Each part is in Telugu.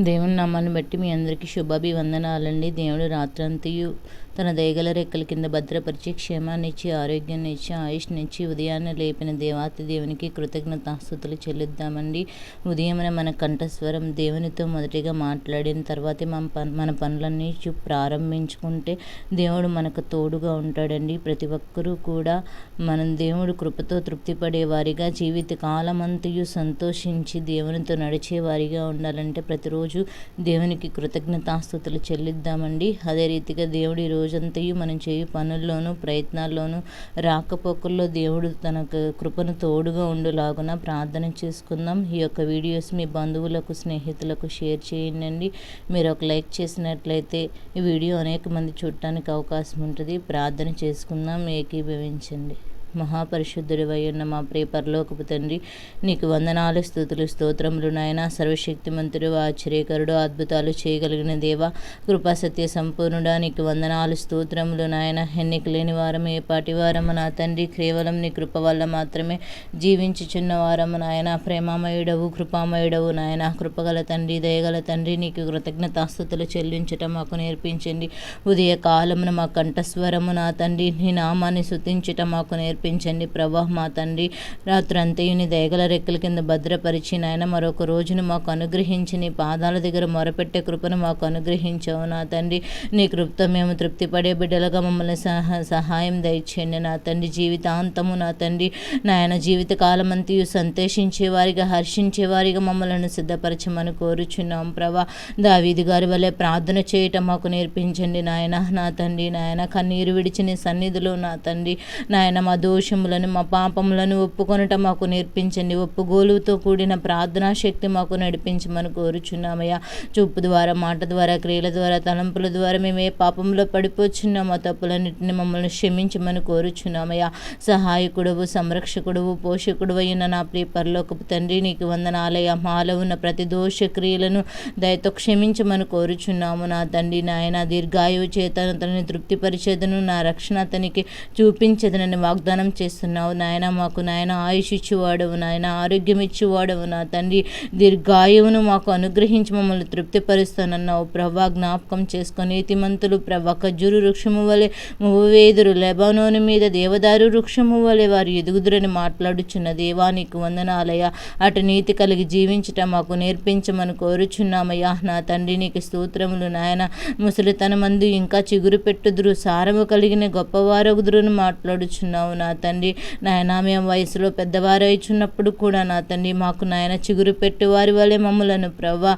దేవుని నామాన్ని బట్టి మీ అందరికీ శుభాభివందనాలండి. దేవుడు రాత్రంతయు తన దయగల రెక్కల కింద భద్రపరిచి క్షేమాన్నిచ్చి ఆరోగ్యాన్నిచ్చి ఆరోగ్యాన్ని ఇచ్చి ఆయుష్నిచ్చి ఉదయాన్నే లేపిన దేవాతి దేవునికి కృతజ్ఞతాస్థుతులు చెల్లిద్దామండి. ఉదయమున మన కంఠస్వరం దేవునితో మొదటిగా మాట్లాడిన తర్వాతే మన పన్ మన పనులన్నీ ప్రారంభించుకుంటే దేవుడు మనకు తోడుగా ఉంటాడండి. ప్రతి ఒక్కరూ కూడా మనం దేవుడు కృపతో తృప్తిపడే వారిగా జీవిత కాలమంతయు సంతోషించి దేవునితో నడిచే వారిగా ఉండాలంటే ప్రతిరోజు దేవునికి కృతజ్ఞతాస్థుతులు చెల్లిద్దామండి. అదే రీతిగా దేవుడు ఈరోజు రోజంతయు మనం చేయు పనుల్లోనూ ప్రయత్నాల్లోనూ రాకపోకల్లో దేవుడు తనకు కృపను తోడుగా ఉండులాగున ప్రార్థన చేసుకుందాం. ఈ యొక్క వీడియోస్ మీ బంధువులకు స్నేహితులకు షేర్ చేయండి మీరు ఒక లైక్ చేసినట్లయితే ఈ వీడియో అనేక మంది చూడటానికి అవకాశం ఉంటుంది. ప్రార్థన చేసుకుందాం ఏకీభవించండి. మహాపరిశుద్ధుడి ఉన్న మా ప్రియ పరలోకపు తండ్రి నీకు వందనాలు స్థుతులు స్తోత్రములు నాయన. సర్వశక్తిమంతుడు ఆశ్చర్యకరుడు అద్భుతాలు చేయగలిగిన దేవ కృపాసత్య సంపూర్ణుడా. నీకు వందనాలు స్తోత్రములు నాయన. ఎన్నిక లేని వారం ఏ పాటి వారము నా తండ్రి. కేవలం నీ కృప వల్ల మాత్రమే జీవించుచున్న వారము నాయన. ప్రేమామయుడవు కృపామయుడవు నాయన. కృపగల తండ్రి దయగల తండ్రి నీకు కృతజ్ఞతాస్థుతులు చెల్లించటం మాకు నేర్పించండి. ఉదయ కాలమున మా కంఠస్వరము నా తండ్రి. నీ నామాన్ని శుతించటం మాకు నేర్పి నడిపించండి. ప్రభా మా తండ్రి రాత్రంతయుని దయగల రెక్కల కింద భద్రపరిచి నాయన మరొక రోజును మాకు అనుగ్రహించి నీ పాదాల దగ్గర మొరపెట్టే కృపను మాకు అనుగ్రహించావు నా తండ్రి. నీ కృప్తో మేము తృప్తిపడే బిడ్డలుగా మమ్మల్ని సహా సహాయం దయచేయండి నా తండ్రి. జీవితాంతము నా తండ్రి. నాయన జీవిత అంతయు సంతోషించే వారిగా హర్షించే వారిగా మమ్మల్ని సిద్ధపరచమని కోరుచున్నాం ప్రభా. దావీది గారి వల్లే ప్రార్థన చేయటం మాకు నేర్పించండి నాయన. నా తండ్రి నాయన కన్నీరు విడిచి నీ సన్నిధిలో నా తండ్రి. నాయన మా దోషములను మా పాపములను ఒప్పుకొనట మాకు నేర్పించండి. ఒప్పుగోలుతో కూడిన ప్రార్థనా శక్తి మాకు నడిపించమని కోరుచున్నామయ్యా. చూపు ద్వారా మాట ద్వారా క్రియల ద్వారా తలంపుల ద్వారా మేము ఏ పాపంలో పడిపోచున్నామో తప్పులన్నింటిని మమ్మల్ని క్షమించమని కోరుచున్నామయ్యా. సహాయకుడవు సంరక్షకుడువు పోషకుడు అయిన నా ప్రియ పరలోకపు తండ్రి నీకు వందనాలయ మాలో ఉన్న ప్రతి దోష క్రియలను దయతో క్షమించమని కోరుచున్నాము. నా తండ్రి నాయన దీర్ఘాయువు చేత అతని తృప్తిపరిచేదను నా రక్షణ అతనికి చూపించదనని వాగ్దానం వాగ్దానం చేస్తున్నావు నాయన. మాకు నాయన ఆయుష్ ఇచ్చేవాడవు నాయన ఆరోగ్యం ఇచ్చేవాడవు నా తండ్రి. దీర్ఘాయువును మాకు అనుగ్రహించి మమ్మల్ని తృప్తిపరుస్తానన్నావు. ప్రభా జ్ఞాపకం చేసుకొని నీతిమంతులు ప్రభా ఖజ్జూరు వృక్షము వలె మువ్వేదురు. లెబనోని మీద దేవదారు వృక్షము వలె వారు ఎదుగుదురని మాట్లాడుచున్న దేవానికి వందనాలయ అటు నీతి కలిగి జీవించటం మాకు నేర్పించమని కోరుచున్నామయ్యా. నా తండ్రి నీకు స్తోత్రములు నాయన. ముసలితన మంది ఇంకా చిగురు పెట్టుదురు. సారము కలిగిన గొప్పవారగుదురుని మాట్లాడుచున్నావు నా నా తండ్రి నాయన మేము వయసులో పెద్దవారైచున్నప్పుడు కూడా నా తండ్రి మాకు నాయన చిగురు వారి వలె మమ్మలను ప్రభా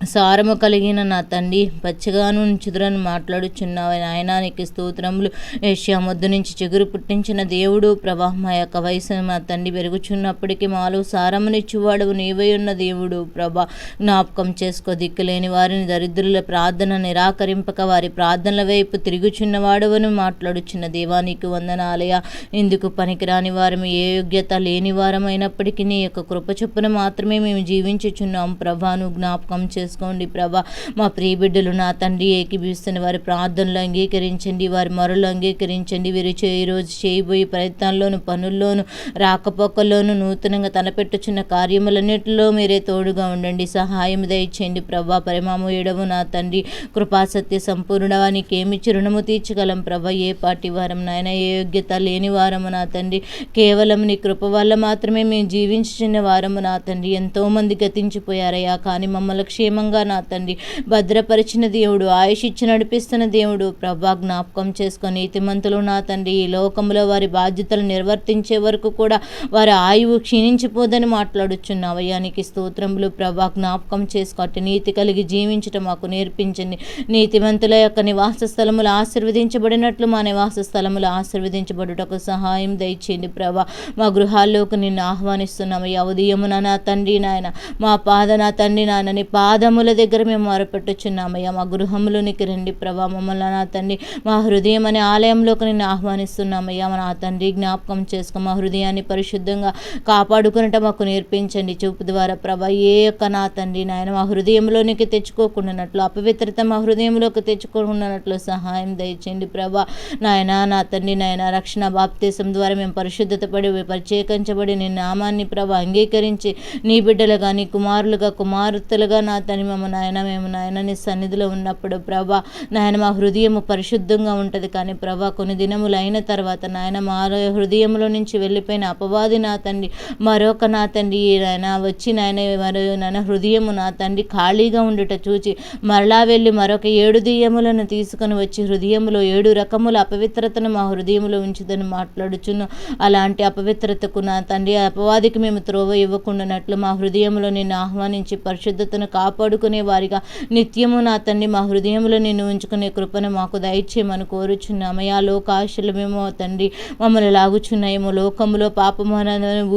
సారము కలిగిన నా తండ్రి పచ్చగాను ఉంచుదురని మాట్లాడుచున్నావు నీకు స్తోత్రములు. ఏషియా మొద్దు నుంచి చిగురు పుట్టించిన దేవుడు ప్రభా మా యొక్క వయసు మా తండ్రి పెరుగుచున్నప్పటికీ మాలో సారమునిచ్చువాడు నీవై ఉన్న దేవుడు ప్రభా. జ్ఞాపకం చేసుకో దిక్కులేని వారిని దరిద్రుల ప్రార్థన నిరాకరింపక వారి ప్రార్థనల వైపు తిరుగుచున్నవాడవని మాట్లాడుచున్న దేవానికి వందనాలయ ఇందుకు పనికిరాని వారం ఏ యోగ్యత లేని వారమైనప్పటికీ నీ యొక్క కృప చొప్పున మాత్రమే మేము జీవించుచున్నాం ప్రభాను జ్ఞాపకం చేసుకో. చేసుకోండి ప్రభా. మా ప్రియ బిడ్డలు నా తండ్రి ఏకీభవిస్తున్న వారి ప్రార్థనలు అంగీకరించండి. వారి మరలు అంగీకరించండి. వీరు చే రోజు చేయబోయే ప్రయత్నాల్లోనూ పనుల్లోనూ రాకపోకల్లోనూ నూతనంగా తలపెట్టుచున్న కార్యములన్నింటిలో మీరే తోడుగా ఉండండి. సహాయం దయచేయండి ప్రభా. పరిమామయుడవు నా తండ్రి. కృపాసత్య సంపూర్ణవానికి ఏమి రుణము తీర్చగలం ప్రభా. ఏ పాటి వారం నాయన ఏ యోగ్యత లేని వారము నా తండ్రి. కేవలం నీ కృప వల్ల మాత్రమే మేము జీవించుచున్న వారము నా తండ్రి. ఎంతోమంది గతించిపోయారయ్యా. కానీ మమ్మల్ని క్షేమ క్షేమంగా నా తండ్రి భద్రపరిచిన దేవుడు ఆయుష్ ఇచ్చి నడిపిస్తున్న దేవుడు ప్రభా జ్ఞాపకం చేసుకొని నీతిమంతులు నా తండ్రి ఈ లోకంలో వారి బాధ్యతలు నిర్వర్తించే వరకు కూడా వారి ఆయువు క్షీణించిపోదని మాట్లాడుచున్నావయ్యా. నీకు స్తోత్రములు ప్రభా జ్ఞాపకం చేసుకోటి నీతి కలిగి జీవించటం మాకు నేర్పించండి. నీతివంతుల యొక్క నివాస స్థలములు ఆశీర్వదించబడినట్లు మా నివాస స్థలములు ఆశీర్వదించబడుటకు సహాయం దయచేయండి ప్రభా. మా గృహాల్లోకి నిన్ను ఆహ్వానిస్తున్నామయ్యా. ఉదయమున నా తండ్రి నాయన మా పాద నా తండ్రి నాయన నీ పాద పాదముల దగ్గర మేము మొరపెట్టుచున్నామయ్యా. మా గృహంలోనికి రండి ప్రభా. మమ్మల్ని నా తండ్రి మా హృదయం అనే ఆలయంలోకి నేను ఆహ్వానిస్తున్నామయ్యా. మా నా తండ్రి జ్ఞాపకం చేసుకో. మా హృదయాన్ని పరిశుద్ధంగా కాపాడుకునట మాకు నేర్పించండి. చూపు ద్వారా ప్రభా ఏ యొక్క నా తండ్రి నాయన మా హృదయంలోనికి తెచ్చుకోకుండానట్లు అపవిత్రత మా హృదయంలోకి తెచ్చుకోకుండానట్లు సహాయం దయచేయండి ప్రభా. నాయన నా తండ్రి నాయన రక్షణ బాప్తీసం ద్వారా మేము పరిశుద్ధత పడి ప్రత్యేకించబడి నీ నామాన్ని ప్రభా అంగీకరించి నీ బిడ్డలుగా నీ కుమారులుగా కుమార్తెలుగా నా తండ్రి మేము నాయన మేము నాయన నీ సన్నిధిలో ఉన్నప్పుడు ప్రభా నాయన మా హృదయము పరిశుద్ధంగా ఉంటుంది. కానీ ప్రభా కొన్ని దినములు అయిన తర్వాత నాయన మా హృదయంలో నుంచి వెళ్ళిపోయిన అపవాది నా తండ్రి మరొక నా తండ్రి నాయన వచ్చి నాయన మరో నాయన హృదయము నా తండ్రి ఖాళీగా ఉండుట చూచి మరలా వెళ్ళి మరొక ఏడు దియ్యములను తీసుకొని వచ్చి హృదయంలో ఏడు రకముల అపవిత్రతను మా హృదయంలో ఉంచుదని మాట్లాడుచున్న అలాంటి అపవిత్రతకు నా తండ్రి అపవాదికి మేము త్రోవ ఇవ్వకుండానట్లు మా హృదయంలో నిన్ను ఆహ్వానించి పరిశుద్ధతను కాపాడు కాపాడుకునే వారిగా నిత్యము నా తండ్రి మా హృదయంలో నిన్ను ఉంచుకునే కృపను మాకు దయచేయమని కోరుచున్నామయ్యా లోకాశలు మేము తండ్రి మమ్మల్ని లాగుచున్నాయేమో. లోకములో పాపము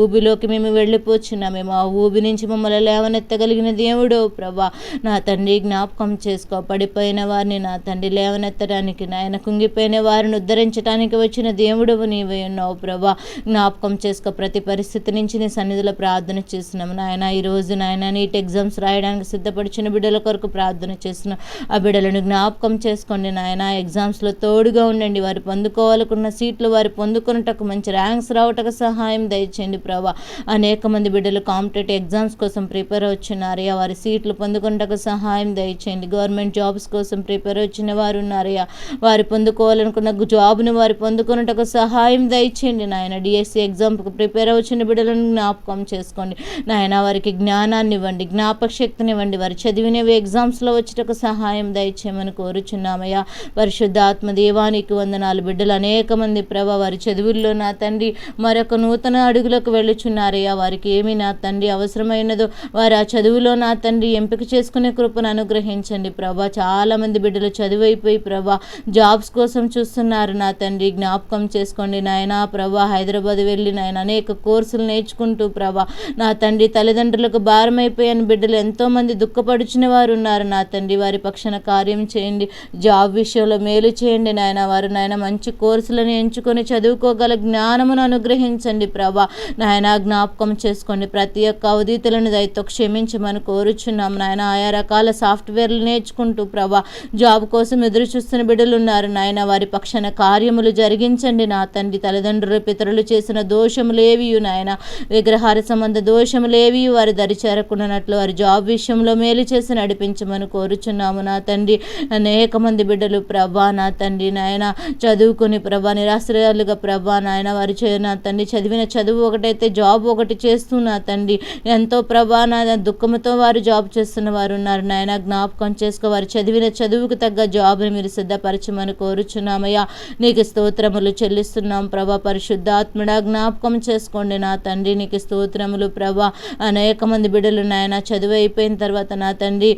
ఊబిలోకి మేము వెళ్ళిపోచున్నామేమో ఆ ఊబి నుంచి మమ్మల్ని లేవనెత్తగలిగిన దేవుడు ప్రభా. నా తండ్రి జ్ఞాపకం చేసుకో. పడిపోయిన వారిని నా తండ్రి లేవనెత్తడానికి నాయన కుంగిపోయిన వారిని ఉద్ధరించడానికి వచ్చిన దేవుడు నీవే ఉన్నావు ప్రభా. జ్ఞాపకం చేసుకో. ప్రతి పరిస్థితి నుంచి నీ సన్నిధిలో ప్రార్థన చేస్తున్నాము నాయన ఈ రోజు నాయన నీట్ ఎగ్జామ్స్ రాయడానికి సిద్ధపడిచిన బిడ్డల కొరకు ప్రార్థన చేసిన ఆ బిడ్డలను జ్ఞాపకం చేసుకోండి నాయన ఎగ్జామ్స్లో తోడుగా ఉండండి. వారు పొందుకోవాలనుకున్న సీట్లు వారు పొందుకున్నటకు మంచి ర్యాంక్స్ రావటకు సహాయం దయచేయండి ప్రభా. అనేక మంది బిడ్డలు కాంపిటేటివ్ ఎగ్జామ్స్ కోసం ప్రిపేర్ వచ్చినారయ్యా వారి సీట్లు పొందుకున్నటకు సహాయం దయచేయండి. గవర్నమెంట్ జాబ్స్ కోసం ప్రిపేర్ వచ్చిన వారు ఉన్నారయ్యా. వారు పొందుకోవాలనుకున్న జాబ్ను వారు పొందుకున్నటకు సహాయం దయచేయండి నాయన. డిఎస్సి ఎగ్జామ్కి ప్రిపేర్ వచ్చిన బిడ్డలను జ్ఞాపకం చేసుకోండి. నాయన వారికి జ్ఞానాన్ని ఇవ్వండి. జ్ఞాపక శక్తిని ఇవ్వండి. వారు చదివినవి ఎగ్జామ్స్లో వచ్చేటకు సహాయం దయచేయమని కోరుచున్నామయ్యా. పరిశుద్ధ ఆత్మ దేవానికి వందనాలు. బిడ్డలు అనేక మంది ప్రభ వారి చదువుల్లో నా తండ్రి మరొక నూతన అడుగులకు వెళ్ళుచున్నారయ్యా. వారికి ఏమి నా తండ్రి అవసరమైనదో వారు ఆ చదువులో నా తండ్రి ఎంపిక చేసుకునే కృపను అనుగ్రహించండి ప్రభా. చాలామంది బిడ్డలు చదువు అయిపోయి ప్రభా జాబ్స్ కోసం చూస్తున్నారు నా తండ్రి. జ్ఞాపకం చేసుకోండి నాయన ప్రభా. హైదరాబాద్ వెళ్ళి నాయన అనేక కోర్సులు నేర్చుకుంటూ ప్రభా నా తండ్రి తల్లిదండ్రులకు భారమైపోయాను. బిడ్డలు ఎంతోమంది దుఃఖపడుచున్న వారు ఉన్నారు నా తండ్రి వారి పక్షాన కార్యం చేయండి. జాబ్ విషయంలో మేలు చేయండి నాయన. వారు నాయన మంచి కోర్సులను ఎంచుకొని చదువుకోగల జ్ఞానమును అనుగ్రహించండి ప్రభా. నాయన జ్ఞాపకం చేసుకోండి. ప్రతి ఒక్క అవధితులను దయతో క్షమించమని కోరుచున్నాం. నాయన ఆయా రకాల సాఫ్ట్వేర్లు నేర్చుకుంటూ ప్రభా జాబ్ కోసం ఎదురు చూస్తున్న బిడ్డలు ఉన్నారు నాయన వారి పక్షాన కార్యములు జరిగించండి. నా తండ్రి తల్లిదండ్రులు పితరులు చేసిన దోషములేవి నాయన. విగ్రహార సంబంధ దోషములేవి వారి దరిచేరకుండానట్లు వారి జాబ్ విషయంలో మేలు చేసి నడిపించమని కోరుచున్నాము నా తండ్రి. అనేక మంది బిడ్డలు ప్రభా నా తండ్రి నాయన చదువుకుని ప్రభా నిరాశ్రయాలుగా ప్రభా నాయన వారి చే- నా తండ్రి చదివిన చదువు ఒకటైతే జాబ్ ఒకటి చేస్తూ నా తండ్రి. ఎంతో ప్రభా నా దుఃఖంతో వారు జాబ్ చేస్తున్న వారు ఉన్నారు నాయన. జ్ఞాపకం చేసుకో వారు చదివిన చదువుకు తగ్గ జాబ్ని మీరు సిద్ధపరచమని కోరుచున్నామయ్యా. నీకు స్తోత్రములు చెల్లిస్తున్నాం ప్రభా. పరిశుద్ధాత్మడా జ్ఞాపకం చేసుకోండి నా తండ్రి. నీకు స్తోత్రములు ప్రభా. అనేక మంది బిడ్డలు నాయన చదువు అయిపోయిన తర్వాత నా తండ్రి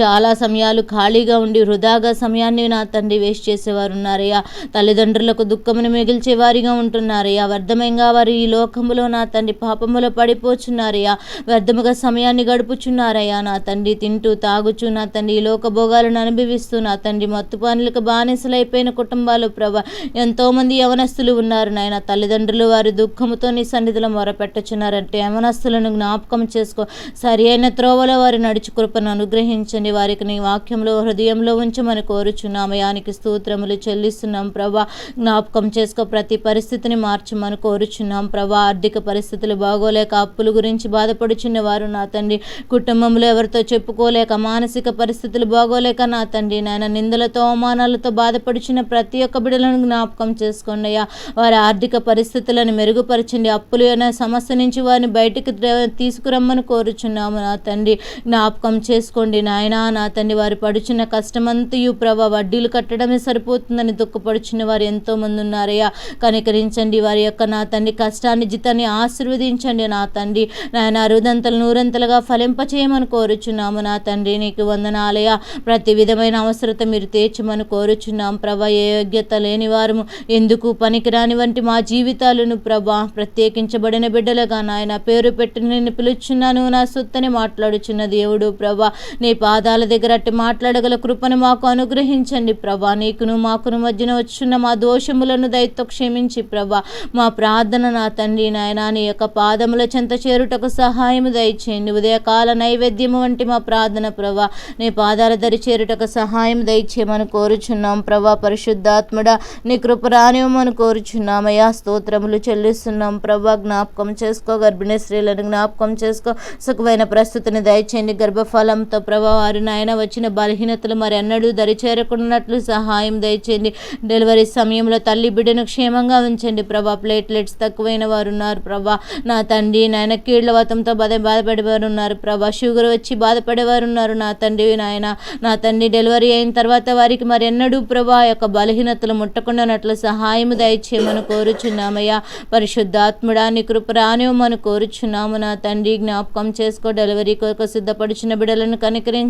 చాలా సమయాలు ఖాళీగా ఉండి వృధాగా సమయాన్ని నా తండ్రి వేస్ట్ చేసేవారు ఉన్నారయ్యా తల్లిదండ్రులకు దుఃఖమును మిగిల్చే వారిగా ఉంటున్నారయ్యా. వ్యర్థమంగా వారు ఈ లోకములో నా తండ్రి పాపములో పడిపోచున్నారయ్యా. వ్యర్థముగా సమయాన్ని గడుపుచున్నారయ్యా. నా తండ్రి తింటూ తాగుచు నా తండ్రి ఈ లోక భోగాలను అనుభవిస్తూ నా తండ్రి మత్తు పనులకు బానిసలైపోయిన కుటుంబాలు ప్రభ ఎంతోమంది యవనస్తులు ఉన్నారు నాయన. తల్లిదండ్రులు వారి దుఃఖముతో నీ సన్నిధిలో మొరపెట్టుచున్నారంటే యవనస్తులను జ్ఞాపకం చేసుకో. సరి అయిన త్రోవలో వారి నడుచు కృపను అనుగ్రహించండి. వారికి నీ వాక్యంలో హృదయంలో ఉంచమని కోరుచున్నామయానికి స్తోత్రములు చెల్లిస్తున్నాం ప్రభా. జ్ఞాపకం చేసుకో ప్రతి పరిస్థితిని మార్చమని కోరుచున్నాం ప్రభా. ఆర్థిక పరిస్థితులు బాగోలేక అప్పుల గురించి బాధపడుచున్న వారు నా తండ్రి. కుటుంబంలో ఎవరితో చెప్పుకోలేక మానసిక పరిస్థితులు బాగోలేక నా తండ్రి. నాయన నిందలతో అవమానాలతో బాధపడుచున్న ప్రతి ఒక్క బిడ్డలను జ్ఞాపకం చేసుకోండి అయ్యా. వారి ఆర్థిక పరిస్థితులను మెరుగుపరచండి. అప్పులు అనే సమస్య నుంచి వారిని బయటికి తీసుకురమ్మని కోరుచున్నాము నా తండ్రి. జ్ఞాపకం చేసుకోండి నాయన. నా తండ్రి వారు పడుచున్న కష్టమంతయు ప్రభా వడ్డీలు కట్టడమే సరిపోతుందని దుఃఖపడుచున్న వారు ఎంతోమంది ఉన్నారయ్యా. కనికరించండి వారి యొక్క నా తండ్రి కష్టాన్ని జితాన్ని ఆశీర్వదించండి నా తండ్రి. నాయన అరుదంతలు నూరంతలుగా ఫలింపచేయమని కోరుచున్నాము నా తండ్రి. నీకు వందనాలయ ప్రతి విధమైన అవసరత మీరు తీర్చమని కోరుచున్నాం ప్రభా. ఏ యోగ్యత లేని వారము ఎందుకు పనికిరాని వంటి మా జీవితాలను ప్రభా ప్రత్యేకించబడిన బిడ్డలుగా నాయన పేరు పెట్టి నేను పిలుచున్నాను. నా సొత్తని మాట్లాడుచున్న దేవుడు ప్రభా నీ పా పాదాల దగ్గర అట్టి మాట్లాడగల కృపను మాకు అనుగ్రహించండి ప్రభా. నీకును మాకును మధ్యన వచ్చున్న మా దోషములను దయతో క్షమించి ప్రభా. మా ప్రార్థన నా తండ్రి నాయన నీ యొక్క పాదముల చెంత చేరుటకు సహాయము దయచేయండి. ఉదయకాల నైవేద్యము వంటి మా ప్రార్థన ప్రభా. నీ పాదాల దరి చేరుటకు సహాయం దయచేయమని కోరుచున్నాం ప్రభా. పరిశుద్ధాత్ముడా నీ కృప రానివ్వమని కోరుచున్నామయ్యా స్తోత్రములు చెల్లిస్తున్నాం ప్రభా. జ్ఞాపకం చేసుకో గర్భిణీ స్త్రీలను జ్ఞాపకం చేసుకో. సుఖమైన ప్రస్తుతిని దయచేయండి. గర్భఫలంతో ప్రభా వారు నాయన వచ్చిన బలహీనతలు మరి ఎన్నడూ దరి చేరకున్నట్లు సహాయం దయచేయండి. డెలివరీ సమయంలో తల్లి బిడ్డను క్షేమంగా ఉంచండి. ప్రభా ప్లేట్లెట్స్ తక్కువైన వారు ఉన్నారు. ప్రభా నా తండ్రి నాయన కీళ్ళవాతంతో బాధ బాధపడేవారు ఉన్నారు. ప్రభా షుగర్ వచ్చి బాధపడేవారు ఉన్నారు. నా తండ్రి నాయన నా తండ్రి డెలివరీ అయిన తర్వాత వారికి మరి ఎన్నడూ ప్రభా యొక్క బలహీనతలు ముట్టకుండానట్లు సహాయం దయచేయమని కోరుచున్నామయ్యా. పరిశుద్ధాత్ముడా నీ కృప రానివ్వమని కోరుచున్నాము. నా తండ్రి జ్ఞాపకం చేసుకో. డెలివరీ కొరకు సిద్ధపడిచిన బిడ్డలను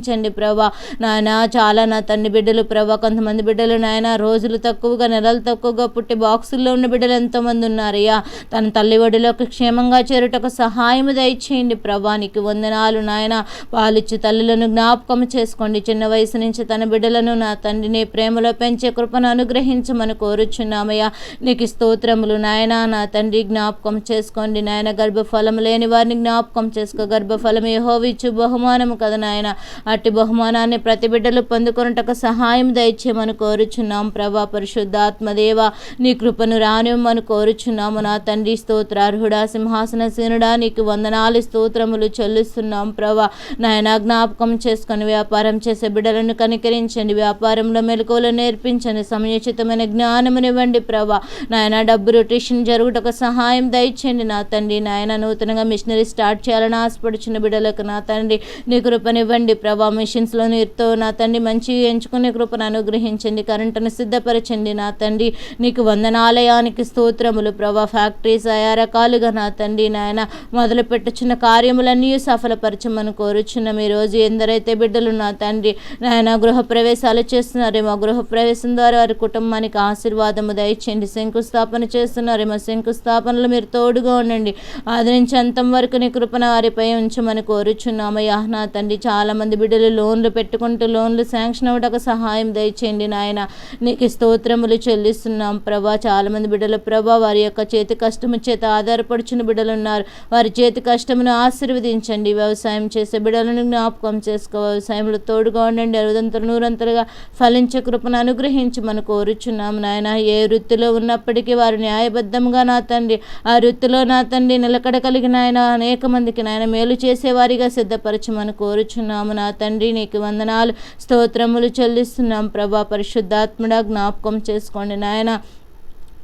కనికరించండి ప్రభా. నాయన చాలా నా తండ్రి బిడ్డలు ప్రభా. కొంతమంది బిడ్డలు నాయన రోజులు తక్కువగా నెలలు తక్కువగా పుట్టి బాక్సుల్లో ఉన్న బిడ్డలు ఎంతోమంది ఉన్నారయ్యా. తన తల్లి ఒడిలోకి క్షేమంగా చేరుటకు సహాయం దయచేయండి ప్రభా. నీకు వందనాలు నాయన. పాలిచ్చి తల్లులను జ్ఞాపకం చేసుకోండి. చిన్న వయసు నుంచి తన బిడ్డలను నా తండ్రిని ప్రేమలో పెంచే కృపను అనుగ్రహించమని కోరుచున్నామయ్యా. నీకు స్తోత్రములు నాయన. నా తండ్రి జ్ఞాపకం చేసుకోండి నాయన. గర్భఫలం లేని వారిని జ్ఞాపకం చేసుకో. గర్భఫలం యెహోవిచ్చు బహుమానము కదా నాయన. అట్టి బహుమానాన్ని ప్రతి బిడ్డలు పొందుకొనుటకు సహాయం దయచేయమని కోరుచున్నాం. ప్రభా పరిశుద్ధాత్మదేవ నీ కృపను రానివ్వమని కోరుచున్నాము. నా తండ్రి స్తోత్రార్హుడా సింహాసన సీనుడా నీకు వందనాలు స్తోత్రములు చెల్లిస్తున్నాం ప్రభా. నాయన జ్ఞాపకం చేసుకొని వ్యాపారం చేసే బిడ్డలను కనికరించండి. వ్యాపారంలో మెలకువలు నేర్పించండి. సమయోచితమైన జ్ఞానమునివ్వండి ప్రభా. నాయన డబ్బు రొటేషన్ జరుగుటకు సహాయం దయచేయండి. నా తండ్రి నాయన నూతనంగా మిషనరీ స్టార్ట్ చేయాలని ఆశపడుచున్న బిడ్డలకు నా తండ్రి నీ కృపనివ్వండి ప్రభా. మిషన్స్లో నీరుతో నా తండ్రి మంచి ఎంచుకునే కృపను అనుగ్రహించండి కరెంటును సిద్ధపరచండి నా తండ్రి. నీకు వందనాలయానికి స్తోత్రములు ప్రభా. ఫ్యాక్టరీస్ ఆయా రకాలుగా నా తండ్రి నాయన మొదలు పెట్టుచున్న కార్యములన్నీ సఫలపరచమని కోరుచున్నాం. ఈరోజు రోజు ఎందరైతే బిడ్డలు నా తండ్రి నాయన గృహ ప్రవేశాలు చేస్తున్నారేమో గృహ ప్రవేశం ద్వారా వారి కుటుంబానికి ఆశీర్వాదము దయచేయండి. శంకుస్థాపన చేస్తున్నారేమో శంకుస్థాపనలు మీరు తోడుగా ఉండండి. ఆదరించి అంతం వరకు నీ కృపణ వారిపై ఉంచమని కోరుచున్నామయ్యా. నా తండ్రి చాలా మంది బిడ్డలు లోన్లు పెట్టుకుంటూ లోన్లు శాంక్షన్ అవ్వడానికి సహాయం దయచేయండి నాయన. నీకు స్తోత్రములు చెల్లిస్తున్నాం ప్రభా. చాలామంది బిడ్డలు ప్రభా వారి యొక్క చేతి కష్టము చేత ఆధారపడుచున్న బిడ్డలు ఉన్నారు. వారి చేతి కష్టమును ఆశీర్వదించండి. వ్యవసాయం చేసే బిడ్డలను జ్ఞాపకం చేసుకో. వ్యవసాయంలో తోడుగా ఉండండి. అరుదంతలు నూరంతలుగా ఫలించే కృపను అనుగ్రహించి మనం కోరుచున్నాం నాయన. ఏ వృత్తిలో ఉన్నప్పటికీ వారు న్యాయబద్ధంగా నా తండ్రి. ఆ వృత్తిలో నా తండ్రి నిలకడ కలిగిన ఆయన అనేక మందికి నాయన మేలు చేసేవారిగా సిద్ధపరచమని కోరుచున్నాము నా తండ్రి నీకు వందనాలు. స్తోత్రములు చెల్లిస్తున్నాం ప్రభా. పరిశుద్ధాత్ముడా జ్ఞాపకం చేసుకోండి నాయన.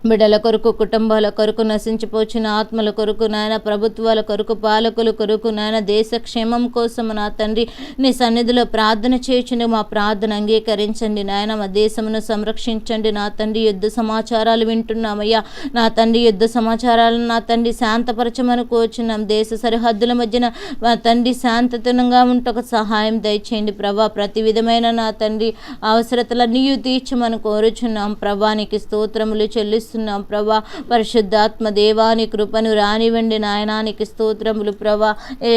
బిడల కొరకు కుటుంబాల కొరకు నశించిపోచిన ఆత్మల కొరకు నాయన ప్రభుత్వాల కొరకు పాలకుల కొరకు నాయన దేశ క్షేమం కోసం నా తండ్రి నీ సన్నిధిలో ప్రార్థన చేయించండి. మా ప్రార్థన అంగీకరించండి నాయన మా దేశమును సంరక్షించండి. నా తండ్రి యుద్ధ సమాచారాలు వింటున్నామయ్యా. నా తండ్రి యుద్ధ సమాచారాలను నా తండ్రి శాంతపరచమని కోరుచున్నాం. దేశ సరిహద్దుల మధ్యన మా తండ్రి శాంతతనంగా ఉంటకు సహాయం దయచేయండి ప్రభా. ప్రతి విధమైన నా తండ్రి అవసరతలన్నీ తీర్చమని కోరుచున్నాం. ప్రభానికి స్తోత్రములు ప్రార్థిస్తున్నాం ప్రభా. పరిశుద్ధాత్మ దేవాని కృపను రానివ్వండి నాయనానికి స్తోత్రములు ప్రభా. ఏ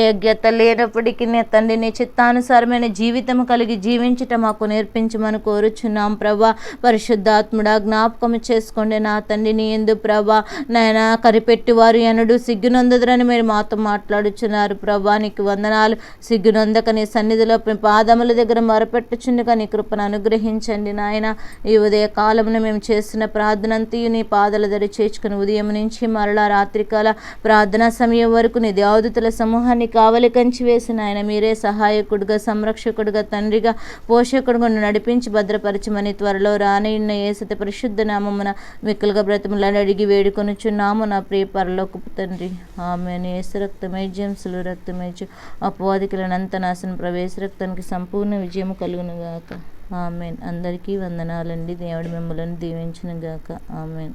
లేనప్పటికీ నీ తండ్రి నీ చిత్తానుసారమైన జీవితం కలిగి జీవించటం మాకు నేర్పించమని కోరుచున్నాం ప్రభా. పరిశుద్ధాత్ముడా జ్ఞాపకం చేసుకోండి నా తండ్రి నీ ఎందు ప్రభా. నాయన కరిపెట్టి వారు ఎనడు సిగ్గునందదురని మీరు మాతో మాట్లాడుచున్నారు ప్రభా. నీకు వందనాలు. సిగ్గునందక నీ సన్నిధిలో పాదముల దగ్గర మొరపెట్టుచుండగా నీ కృపను అనుగ్రహించండి నాయన. ఈ ఉదయ కాలమున మేము చేస్తున్న ప్రార్థనంతయు నీ పాదల దరి చేర్చుకుని ఉదయం నుంచి మరలా రాత్రికాల ప్రార్థనా సమయం వరకు నీ దేవదూతల సమూహాన్ని కావలి కంచి వేసిన ఆయన మీరే సహాయకుడుగా సంరక్షకుడుగా తండ్రిగా పోషకుడుగా నడిపించి భద్రపరచమని త్వరలో రానయున్న ఏసత పరిశుద్ధ నామమున మిక్కలుగా బ్రతములను అడిగి వేడుకొనుచున్నాము. నా ప్రియ పరలోకపు తండ్రి ఆమె ఏసు రక్తమే జంసులు రక్తమేజు అపవాదికులనంత నాశనం ప్రవేశ రక్తానికి సంపూర్ణ విజయం కలుగునుగాక. ఆమెన్. అందరికీ వందనాలండి. దేవుడు మిమ్మల్ని దీవించిన గాక ఆమెన్.